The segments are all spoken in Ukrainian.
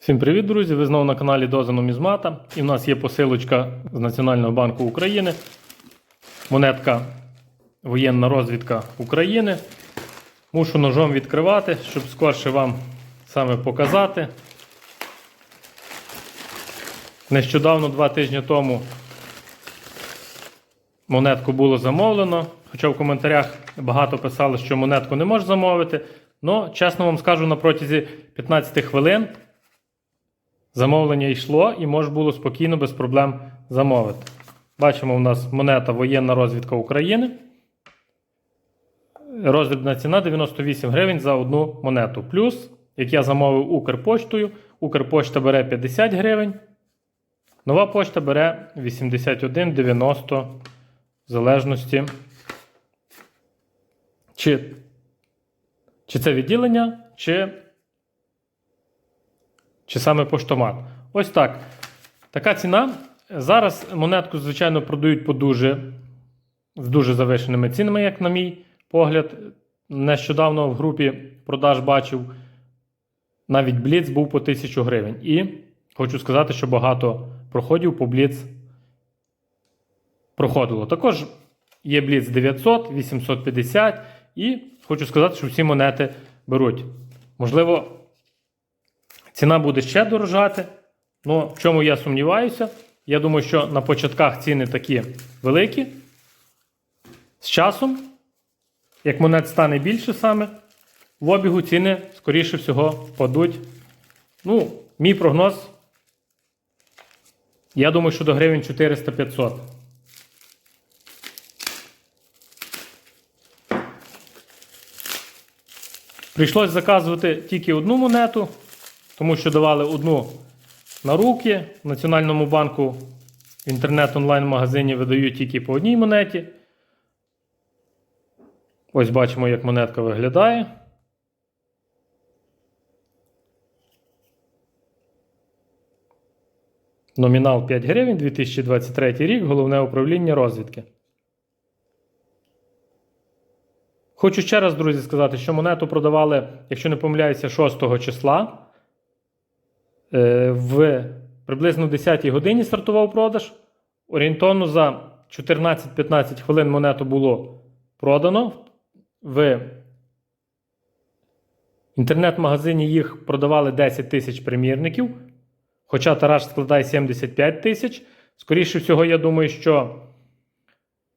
Всім привіт, друзі! Ви знову на каналі Доза Нумізмата. І в нас є посилочка з Національного банку України. Монетка Воєнна розвідка України. Мушу ножом відкривати, щоб скорше вам саме показати. Нещодавно, два тижні тому, монетку було замовлено. Хоча в коментарях багато писали, що монетку не можеш замовити. Но, чесно вам скажу, на протязі 15 хвилин замовлення йшло і можна було спокійно, без проблем замовити. Бачимо, у нас монета Воєнна розвідка України. Роздрібна ціна 98 гривень за одну монету. Плюс, як я замовив Укрпоштою, Укрпошта бере 50 гривень. Нова пошта бере 81,90 в залежності. Чи, чи це відділення, чи чи саме поштомат. Ось так. Така ціна. Зараз монетку, звичайно, продають по дуже, з дуже завишеними цінами, як на мій погляд. Нещодавно в групі продаж бачив, навіть Бліц був по 1000 гривень. І хочу сказати, що багато проходів по Бліц проходило. Також є Бліц 900, 850 і хочу сказати, що всі монети беруть. Можливо, Ціна буде ще дорожати. Ну, в чому я сумніваюся? Я думаю, що на початках ціни такі великі. З часом, як монет стане більше саме, в обігу ціни, скоріше всього, впадуть. Ну, мій прогноз. Я думаю, що до гривень 400-500. Прийшлось заказувати тільки одну монету тому що давали одну на руки. В Національному банку в інтернет-онлайн-магазині видають тільки по одній монеті. Ось бачимо, як монетка виглядає. Номінал 5 гривень 2023 рік, головне управління розвідки. Хочу ще раз, друзі, сказати, що монету продавали, якщо не помиляюся, 6 числа. Е, в приблизно 10-й годині стартував продаж. Орієнтовно за 14-15 хвилин монету було продано. В інтернет-магазині їх продавали 10 тисяч примірників. Хоча тираж складає 75 тисяч. Скоріше всього, я думаю, що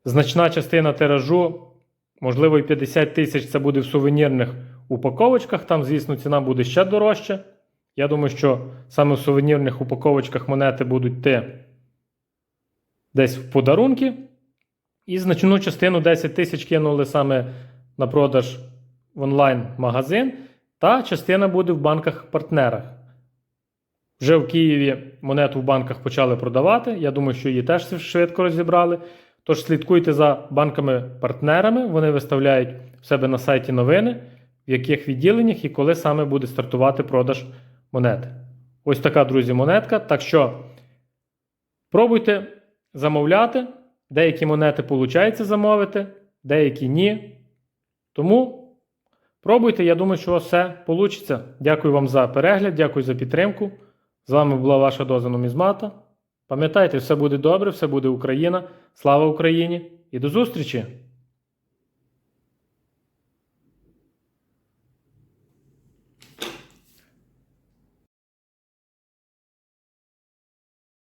значна частина тиражу, можливо, і 50 тисяч це буде в сувенірних упаковочках. Там, звісно, ціна буде ще дорожча. Я думаю, що саме в сувенірних упаковочках монети будуть йти десь в подарунки. І значну частину 10 тисяч кинули саме на продаж в онлайн-магазин. Та частина буде в банках-партнерах. Вже в Києві монету в банках почали продавати. Я думаю, що її теж швидко розібрали. Тож слідкуйте за банками-партнерами, вони виставляють в себе на сайті новини, в яких відділеннях і коли саме буде стартувати продаж монети. Ось така, друзі, монетка. Так що пробуйте замовляти. Деякі монети виходить замовити, деякі ні. Тому пробуйте, я думаю, що все вийде. Дякую вам за перегляд, дякую за підтримку. З вами була ваша доза нумізмата. Пам'ятайте, все буде добре, все буде Україна. Слава Україні і до зустрічі!